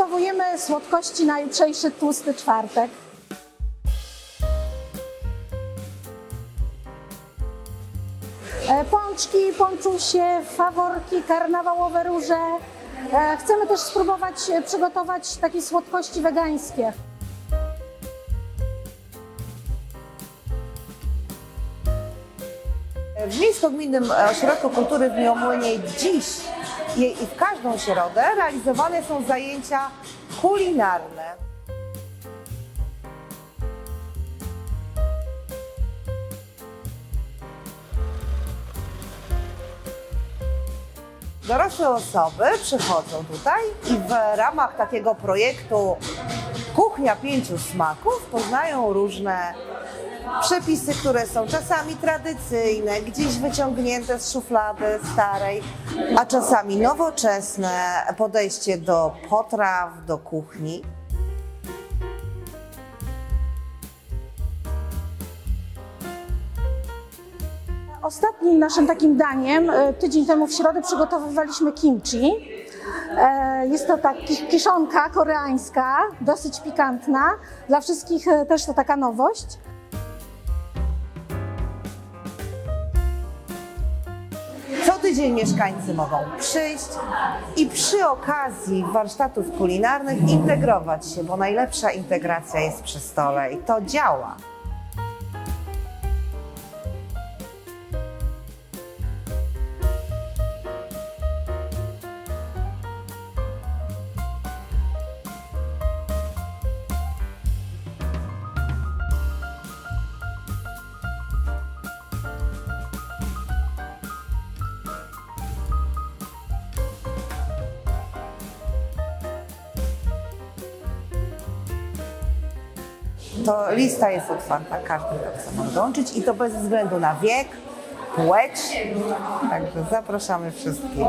przygotowujemy słodkości na jutrzejszy tłusty czwartek. E, Pączki, pączusie, faworki, karnawałowe róże. E, Chcemy też spróbować e, przygotować takie słodkości wegańskie. W Miejsko-Gminnym Ośrodku Kultury w Miłomłynie dziś i w każdą środę realizowane są zajęcia kulinarne. Dorosłe osoby przychodzą tutaj i w ramach takiego projektu Kuchnia Pięciu Smaków poznają różne przepisy, które są czasami tradycyjne, gdzieś wyciągnięte z szuflady starej, a czasami nowoczesne podejście do potraw, do kuchni. Ostatnim naszym takim daniem, e, tydzień temu w środę przygotowywaliśmy kimchi. E, Jest to tak ki- kiszonka koreańska, dosyć pikantna. Dla wszystkich e, też to taka nowość. Tydzień mieszkańcy mogą przyjść i przy okazji warsztatów kulinarnych integrować się, bo najlepsza integracja jest przy stole i to działa. To lista jest otwarta, każdy tak może dołączyć i to bez względu na wiek, płeć. Także zapraszamy wszystkich.